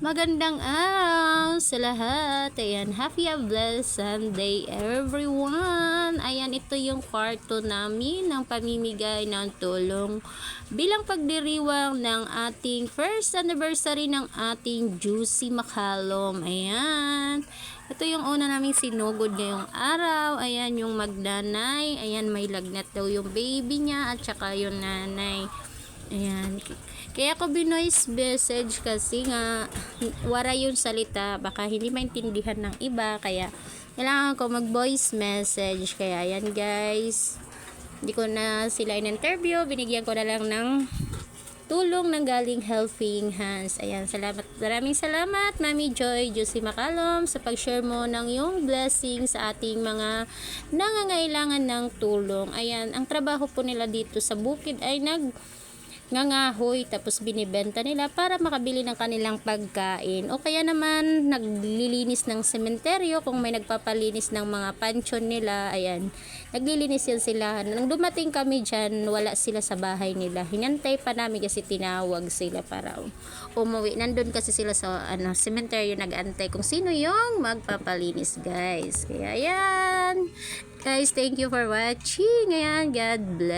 Magandang araw sa lahat. Ayan, happy and blessed Sunday everyone. Ayan, ito yung kwarto namin ng pamimigay ng tulong bilang pagdiriwang ng ating first anniversary ng ating Juicy Macalom. Ayan. Ito yung una naming sinugod ngayong araw. Ayan, yung magnanay. Ayan, may lagnat daw yung baby niya at saka yung nanay. Ayan. Kaya ko binoise message kasi nga wara yung salita. Baka hindi maintindihan ng iba. Kaya kailangan ko mag voice message. Kaya yan guys. Hindi ko na sila in-interview. Binigyan ko na lang ng tulong ng galing Helping Hands. Ayan, salamat. Maraming salamat, Mami Joy, Josie Macalom, sa pag-share mo ng iyong blessing sa ating mga nangangailangan ng tulong. Ayan, ang trabaho po nila dito sa bukid ay nag ngangahoy tapos binibenta nila para makabili ng kanilang pagkain. O kaya naman naglilinis ng sementeryo kung may nagpapalinis ng mga pansyon nila. Ayan naglilinis yan sila. Nang dumating kami dyan wala sila sa bahay nila. Hinantay pa namin kasi tinawag sila para umuwi. Nandun kasi sila sa ano sementeryo nagantay kung sino yung magpapalinis guys. Kaya ayan. Guys thank you for watching. Ayan God bless